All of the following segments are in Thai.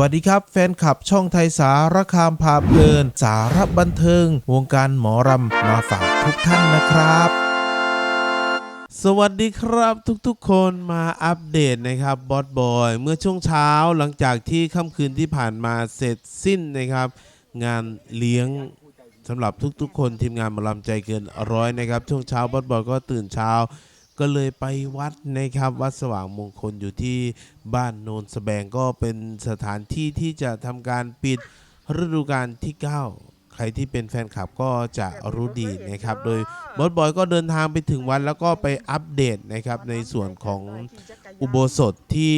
วัสดีครับ แฟนคลับช่องไทยสารคามพาเพลิน สารบันเทิง วงการหมอรำมาฝากทุกท่านนะครับสวัสดีครับทุกๆคนมาอัปเดตนะครับบอสบอยเมื่อช่วงเช้าหลังจากที่ค่ำคืนที่ผ่านมาเสร็จสิ้นนะครับ งานเลี้ยงสำหรับทุกๆ คนทีมงานหมอลำใจเกินร้อยนะครับ ช่วงเช้าบอสบอยก็ตื่นเช้า ก็เลยไปวัดนะครับ วัดสว่างมงคลอยู่ที่บ้านโนนสแบงก็เป็นสถานที่ที่จะทำการปิดฤดูกาลที่ 9 ใครที่เป็นแฟนคลับก็จะรู้ดีนะครับ โดยบอสบอยก็เดินทางไปถึงวัดแล้วก็ไปอัปเดตนะครับในส่วนของอุโบสถที่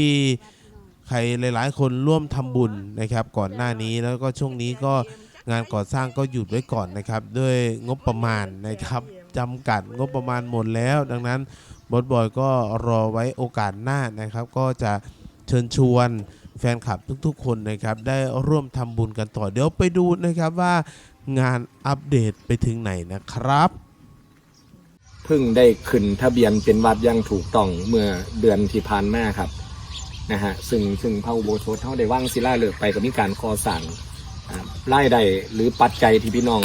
ใครหลายๆ คนร่วมทำบุญนะครับ ก่อนหน้านี้แล้วก็ช่วงนี้ก็งานก่อสร้างก็หยุดไว้ก่อนนะครับ ด้วยงบประมาณนะครับจำกัดงบประมาณหมดแล้ว ดังนั้น บอสบอยก็รอไว้โอกาสหน้านะครับ ก็จะเชิญชวนแฟนคลับทุกๆ คนนะครับ ได้ร่วมทำบุญกันต่อ เดี๋ยวไปดูนะครับว่างานอัปเดตไปถึงไหนนะครับ เพิ่งได้ขึ้นทะเบียนเป็นวัดอยังถูกต้องเมื่อเดือนที่ผ่านมาครับนะฮะซึ่งซึ่งพระอุโบสถเขาได้ว่างศิลาฤกษ์ไปกับมีการก่อสร้างอ่ารายได้หรือปัจจัยที่พี่น้อง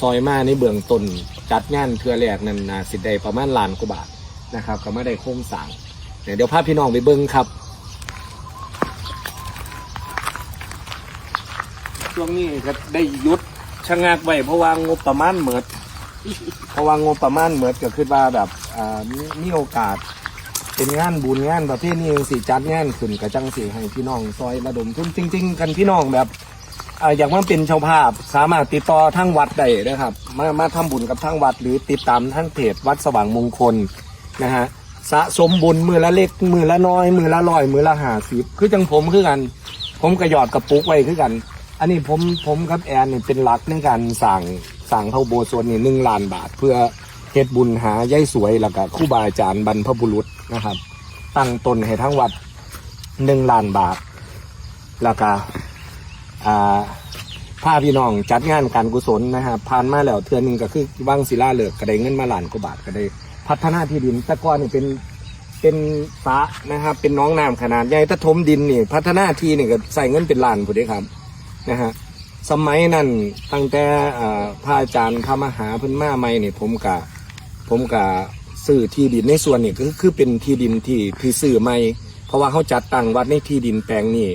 ซอยมาในเบื้องต้นจัดงานเทือแรกนั้นนาสิได้ประมาณล้านกว่าบาท นะครับก็ไม่ได้โค้งสร้างเเดี๋ยวพาพี่น้องไปเบิ้งครับช่วงนี้ก็ได้ยุดชะงักไว้เพราะว่างบประมาณเหมิดเพราะว่างบประมาณเหมือนก็คือว่าแบบอ่ามีมีโอกาส เป็นงานบุญงานประเภทนี้สิจัดงานขึ้นกระจังสีให้พี่น้องซอยระดมทุนจริง ๆ กันพี่น้องแบบอ่าอยากมาเป็นชาวภาพสามารถติดต่อทั้งวัดได้นะครับ มามาทำบุญกับทั้งวัดหรือติดตามทั้งเพจวัดสว่างมงคล นะฮะสะสมบุญมือละเล็กมือละน้อย มือละร้อยมือละหาสิบคือจังผมคือกัน ผมกระยอดกระปุกไว้คือกัน อันนี้ผมผมกับแอนนี่เป็นหลักในการสั่งสั่งเท่าโบสถ์นี่หนึ่งล้านบาท เพื่อเฮ็ดบุญหายายสวยแล้วก็ครู่บาอาจารย์บรรพบุรุษนะครับ ตั้งตนให้ทั้งวัดหนึ่งล้านบาท แล้วก็อ่าพาพี่น้องจัดงานการกุศลนะครับผ่านมาแล้วเทือนหนึ่งก็คือว่างศิลาเลิกก็ได้เงินมาล้านกว่าบาทก็ได้ พัฒนาที่ดินแต่ก่อนนี่เป็นเป็นสระนะครับ เป็นน้องน้ำขนาดใหญ่ถ้าถมดินนี่ พัฒนาที่นี่ก็ใส่เงินเป็นล้านพอดีครับนะฮะสมัยนั้นตั้งแต่พระอาจารย์พระมหาพิ่นมาใหม่นี่ผมกะผมกะซื้อที่ดินในส่วนนี้ก็คือเป็นที่ดินที่ที่ซื้อใหม่เพราะว่าเขาจัดตั้งวัดในที่ดินแปลงนี้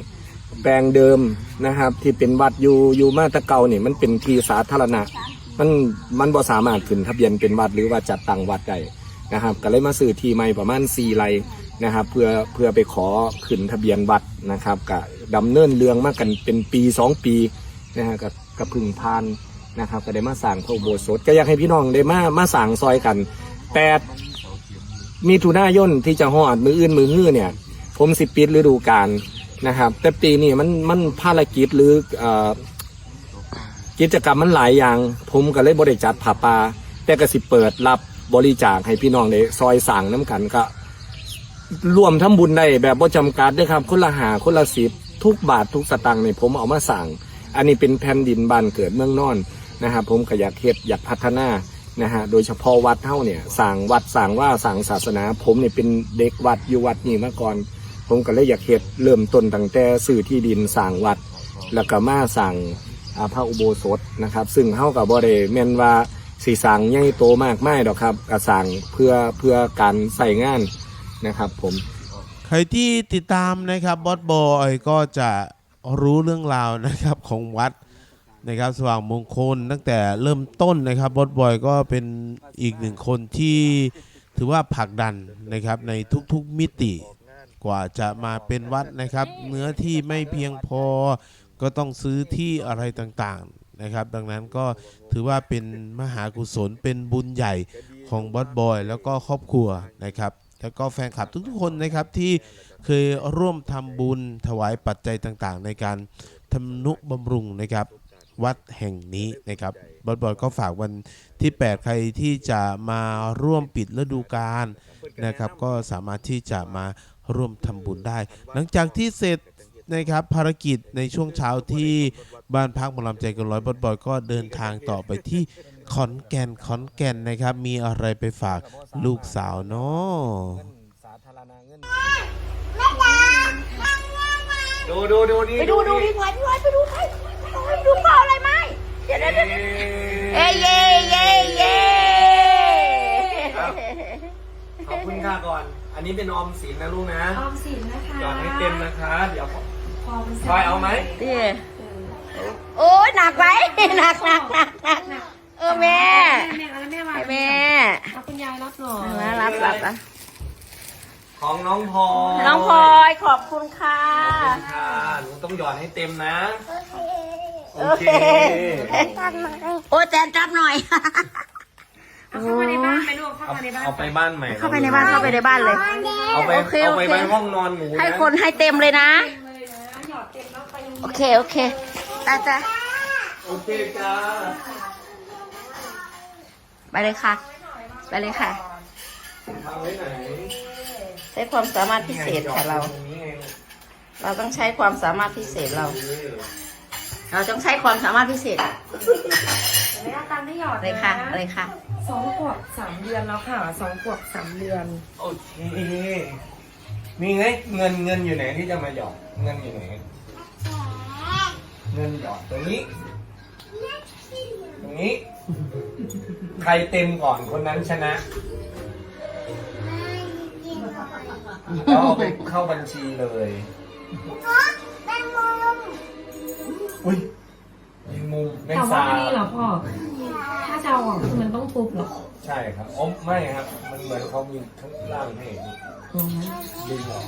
แปลงเดิมนะครับ ที่เป็นวัดอยู่อยู่มาตะเก่านี่มันเป็นที่สาธารณะ มันมันบ่สามารถขึ้นทะเบียนเป็นวัดหรือว่าจัดตั้งวัดได้ นะครับก็เลยมาซื้อทีใหม่ประมาณ4ไร่นะครับเพื่อเพื่อไปขอขึ้นทะเบียนวัดนะครับก็ดำเนินเรื่องมากันเป็นปีสองปีนะฮะกับกับพึ่งพานนะครับก็ได้มาสั่งพระอุโบสถก็อยากให้พี่น้องได้มามาสั่งซอยกันแปดมีถุนายนที่จะหอดมืออื่นมือฮื้อเนี่ย ผมสิปิดฤดูกาลนะครับ แต่ปีนี้มันมันภารกิจหรืออกิจกรรมมันหลายอย่าง ผมก็เลยบริจัดผ่าปลาแต่ก็สิเปิดรับ บริจาคให้พี่น้องในซอยสั่งน้ำกันก็รวมทำบุญได้แบบบ่จำกัดด้วยครับ คนละหาคนละสิบทุกบาททุกสตางค์เนี่ยผมเอามาสั่ง อันนี้เป็นแผ่นดินบ้านเกิดเมืองนอนนะครับผมก็อยากเฮ็ดอยากพัฒนานะฮะโดยเฉพาะวัดเท่าเนี่ยสั่งวัดสั่งว่าสั่งศาสนา ผมเนี่ยเป็นเด็กวัดอยู่วัดนี้มาก่อน ผมก็เลยอยากเฮ็ดเริ่มต้นตั้งแต่ซื้อที่ดินสั่งวัด แล้วก็มาสั่งอาพระอุโบสถนะครับ ซึ่งเฮากับบ่ได้แม่นว่า สีสังใหญ่โตมากไม่ดอกครับกระสังเพื่อเพื่อการใส่งานนะครับผม ใครที่ติดตามนะครับบอสบอยก็จะรู้เรื่องราวนะครับของวัดนะครับสว่างมงคลตั้งแต่เริ่มต้นนะครับบอสบอยก็เป็นอีกหนึ่งคนที่ถือว่าผลักดันนะครับในทุกๆมิติกว่าจะมาเป็นวัดนะครับ เนื้อที่ไม่เพียงพอก็ต้องซื้อที่อะไรต่างๆ นะครับ ดังนั้นก็ถือว่าเป็นมหากุศลเป็นบุญใหญ่ของบอสบอย แล้วก็ครอบครัวนะครับแล้วก็แฟนคลับทุกๆคนนะครับที่เคยร่วมทำบุญถวายปัจจัยต่างๆ ในการทำนุบำรุงนะครับวัดแห่งนี้นะครับบอสบอยก็ฝากวันที่ 8 ใครที่จะมาร่วมปิดฤดูกาลนะครับ ก็สามารถที่จะมาร่วมทำบุญได้ หลังจากที่เสร็จ นะครับภารกิจในช่วงเช้าที่บ้านพักหมอลำใจเกันร้อยบอสบอยก็เดินทางต่อไปที่ขอนแก่นขอนแก่นนะครับ มีอะไรไปฝากลูกสาวเนาะสาธารณเงินดูดูดูนี่ไปดูดูพี่พลอยพี่พลอยไปดูไปไปดูพ่ออะไรไหมเดี๋ยวเดี๋ยวเดี๋ยวเอ้ยเย่เย่เย่ขอบคุณค่ะก่อน อันนี้เป็นออมสินนะลูกนะ ออมสินนะคะหยอดให้เต็มนะคะ เดี๋ยว พอมันพลอยเอาไหมนี่โอ้ยหนักไหมหนักหนักหนักหนักเออแม่แม่เอาแล้วแม่วางให้แม่เอาคุณยายรับหน่อยมารับรับอะของน้องพลอยน้องพลอยขอบคุณค่ะ ขอบคุณค่ะหนูต้องหยอดให้เต็มนะ โอเค โอ้ยแจนจับหน่อย เอาเข้ามาในบ้านไปลูกเข้าเอามาในบ้านเอาไปบ้านใหม่เข้าไปในบ้านเข้าไปในบ้านเลย เอาไปโอเคเอาไปโอเค ไว้ห้องนอนหนูนะให้คนให้เต็มเลยนะ เโอเค โอเคตาจ้าโอเคจ้าไปเลยค่ะ ไปเลยค่ะทำไว้ไหนใช้ความสามารถพิเศษค่ะเราตรงนี้ไงเราต้องใช้ความสามารถพิเศษเราเออเราต้องใช้ความสามารถพิเศษไม่เอาตังค์ไม่หยอดเลยค่ะเลยค่ะสองขวบสามเดือนแล้วค่ะสองขวบสามเดือน โอเค มีไงเงินเงินอยู่ไหนที่จะมาหยอดเงินอยู่ไหนเงินหยอดตรงนี้ ตรงนี้ ใครเต็มก่อนคนนั้นชนะแล้วเอาไปเข้าบัญชีเลย อุ้ยแมงมุมแมงแต่ว่าสาอันนี้เหรอพ่อ ถ้าจะเอาออกคือมันต้องทุบเหรอใช่ครับอ๋อไม่ครับ มันเหมือนเขามีทั้งล่างให้ดึงออก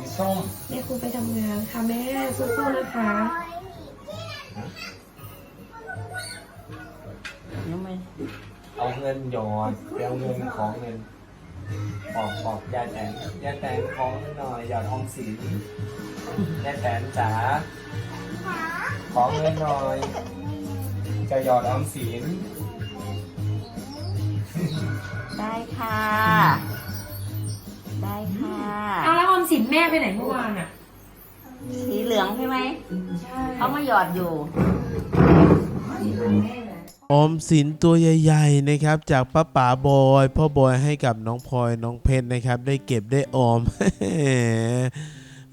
สีส้มแม่ครูไปทำงานค่ะแม่สู้ๆนะคะเอาเงินหยอดไปเอาเงินของเงินบอกบอกยายแตนยายแตนของหน่อยหยอดออมสินยายแตนจ๋าขอเงินหน่อย จะหยอดออมสินได้ค่ะ ได้ค่ะ เอาแล้วออมสินแม่ไปไหนเมื่อวานอะ สีเหลืองใช่ไหมใช่เขามาหยอดอยู่ออมสินตัวใหญ่ๆนะครับ จากป้าป๋าบอยพ่อบอยให้กับน้องพลอยน้องเพชรนะครับ ได้เก็บได้ออม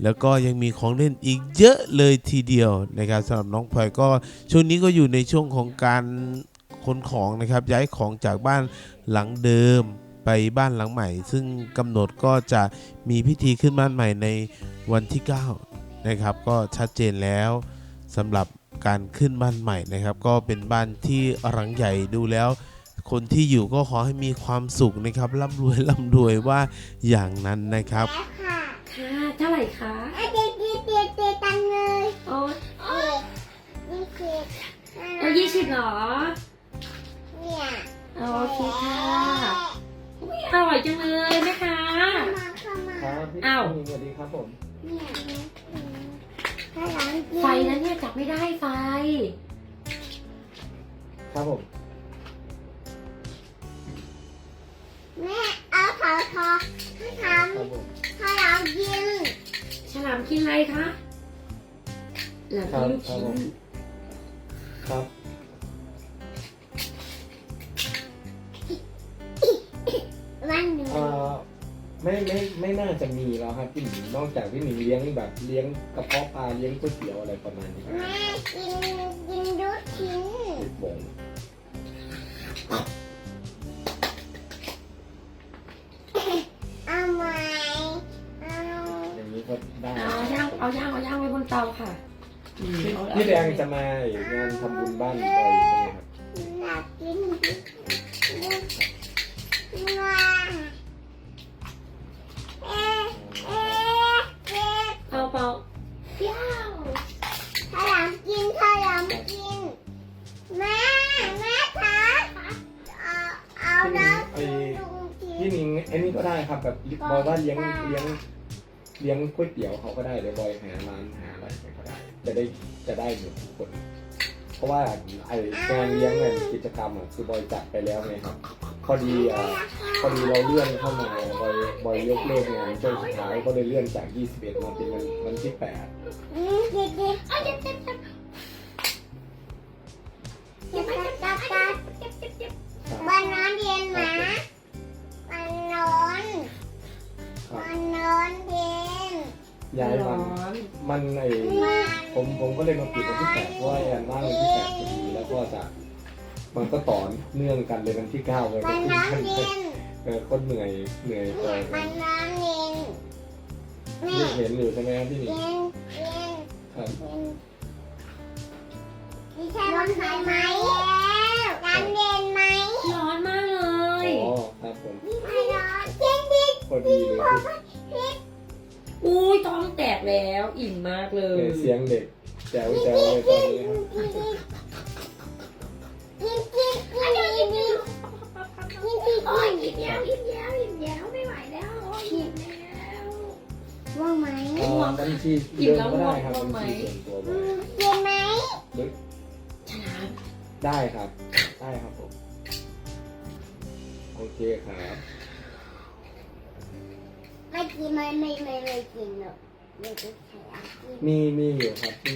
แล้วก็ยังมีของเล่นอีกเยอะเลยทีเดียวนะครับสำหรับน้องพลอยก็ช่วงนี้ก็อยู่ในช่วงของการขนของนะครับย้ายของจากบ้านหลังเดิม ไปบ้านหลังใหม่ ซึ่งกำหนดก็จะมีพิธีขึ้นบ้านใหม่ในวันที่ 9 นะครับ ก็ชัดเจนแล้วสำหรับการขึ้นบ้านใหม่นะครับ ก็เป็นบ้านที่หลังใหญ่ดูแล้ว คนที่อยู่ก็ขอให้มีความสุขนะครับร่ำรวยร่ำรวยว่าอย่างนั้นนะครับค่ะเท่าไหร่คะเด็กเด็กเด็กเด็กตังเลยโอ้เด็กนี่คือเอายี่สิบเหรอ พี่อ้าว สวัสดีครับผมเนี่ยถ้าหลังกินไฟนั้นเนี่ยจับไม่ได้ไฟ ครับผมแม่เอาขอขอถ้าทครับผมำถ้าหลังกินฉลามกินอะไรคะหลังกินลูกชิ้นครับ ไม่ไม่ไม่น่าจะมีแล้วครับพี่หนิงนอกจากพี่หนิงเลี้ยงแบบเลี้ยงกระเพาะปลาเลี้ยงก๋วยเตี๋ยวอะไรประมาณนี้แม่กินกินลูกชิ้นลูกโป่งเอาไหมเอาอย่างนี้ก็ได้เอาย่างเอาย่างเอาย่างไว้บนเตาค่ะอืมเอาพี่แดงจะมางานทำบุญบ้านบ่อยใช่ไหมครับอยากกิน บอยว่าเลี้ยงเลี้ยงเลี้ยงก๋วยเตี๋ยวเขาก็ได้เดี๋ยวบอยหาร้านหาอะไรให้เขาได้ จะได้จะได้หมดทุกคน เพราะว่าไองานเลี้ยงเงินกิจกรรมอะคือบอยจัดไปแล้วไงครับพอดีอะพอดีเราเลื่อนเข้ามาบอยบอยยกเลิกงานช่วงสุดท้ายก็เลยเลื่อนจาก 21มาเป็นวันวันที่8 ผมผมก็เลยมาปิดวันที่แปดเพราะว่าแอนว่างวันที่แปดพอดีแล้วก็จะมันก็ต่อเนื่องกันเลยวันที่เก้าเลยมันร้อนเย็นเออคนเหนื่อยเหนื่อยต่อกัมันนร้อนเย็นนี่นี่เห็นอยู่ใช่ไหมครับพี่หนิงเย็นเย็นครับเย็นนี่ใช่วันไหนไหมร้อนเย็นไหมร้อนมากเลย อ๋อครับผมไม่ร้อนเย็นดีพอดีเลย อุ้ยท้องแตกแล้วอิ่มมากเลเนี่ยยเสียงเด็กแจ๋วแจ๋วเลยตอนนี้ครับกินกินกินกินกินกินกินโอ้ยอิ่มแล้วอิ่มแล้วอิ่มแล้วไม่ไหวแล้วโอ้ยอิ่มแล้วว่างไหมเอ่อบัญชีเดิมก็ได้ครับบัญชีส่วนตัวไปกินไหมหรือฉลามได้ครับ ได้ครับผม โอเคครับ ไม่ไม่ไม่ไม่ไม่กินหรอกเดี๋ยวจะใส่อากิน มีมีอยู่ครับมี